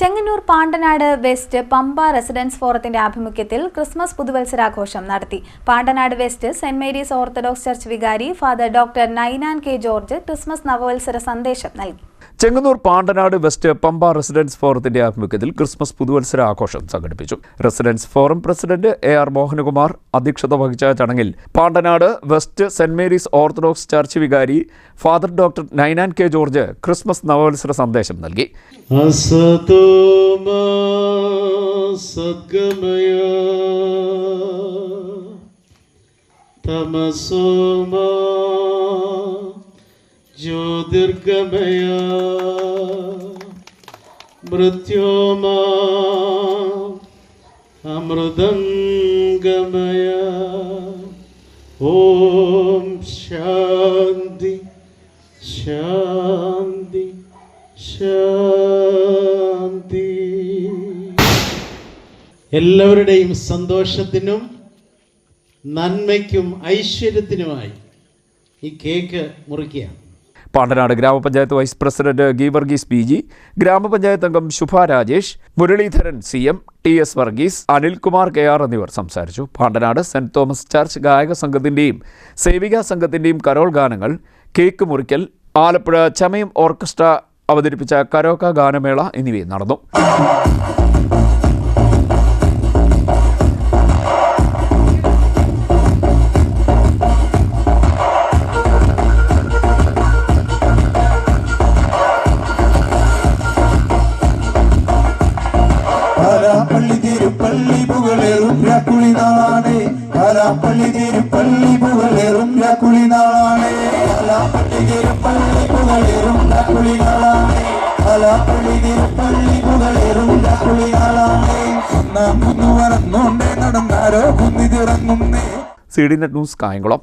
Chengannur Pandanad west Pampa residence ഫോറത്തിന്റെ ആഭിമുഖ്യത്തിൽ Christmas പുതുവത്സരാഘോഷം നടത്തി. Pandanad west saint Mary's orthodox church വികാരി father doctor Ninan K George Christmas നവവത്സര സന്ദേശം നൽകി. ചെങ്ങന്നൂർ പാണ്ടനാട് വെസ്റ്റ് പമ്പ റെസിഡൻസ് ഫോറത്തിന്റെ ആഭിമുഖ്യത്തിൽ ക്രിസ്മസ് പുതുവത്സര ആഘോഷം സംഘടിപ്പിച്ചു. Residence forum president A R Mohanakumar അധ്യക്ഷത വഹിച്ച ചടങ്ങിൽ Pandanad west saint Mary's orthodox church വികാരി father doctor Ninan K George Christmas നവവത്സര സന്ദേശം നൽകി. തമസോമാ ജ്യോതിർഗമയ മൃത്യോമാ അമൃതം ഗമയ ഓം ശാന്തി ശാന്തി ശാന്തി. എല്ലാവരുടെയും സന്തോഷത്തിനും നന്മയ്ക്കും ഐശ്വര്യത്തിനുമായി ഈ കേക്ക് മുറിക്കുകയാണ്. പാണ്ടനാട് ഗ്രാമപഞ്ചായത്ത് vice president Geevarghese P G ഗ്രാമപഞ്ചായത്ത് അംഗം Shubha Rajesh Muraleedharan C M T S Varghese Anilkumar K R എന്നിവർ സംസാരിച്ചു. പാണ്ടനാട് സെന്റ് തോമസ് ചർച്ച് ഗായക സംഘത്തിന്റെയും സേവികാ സംഘത്തിന്റെയും കരോൾ ഗാനങ്ങൾ കേക്ക് മുറിക്കൽ ആലപ്പുഴ ചമയം ഓർക്കസ്ട്ര അവതരിപ്പിച്ച കരോക്ക ഗാനമേള എന്നിവയും നടന്നു. കാലാപ്പള്ളി തിരുപ്പള്ളി പുകളേറും രാക്കുളി നാളാണ്. കാലാപ്പള്ളി തിരുപ്പള്ളി പുകളേറും രാക്കുളി നാളാണ്. കാലാപ്പള്ളി തിരുപ്പള്ളി പുകളേറും രാക്കുളി നാളാണ്. കാലാപ്പള്ളി തിരുപ്പള്ളി പുകളേറും രാക്കുളി നാളാണ്. നാം കുന്നു നടന്നാരോ കുന്നിതിറങ്ങുന്നേ. C D net news Kayamkulam.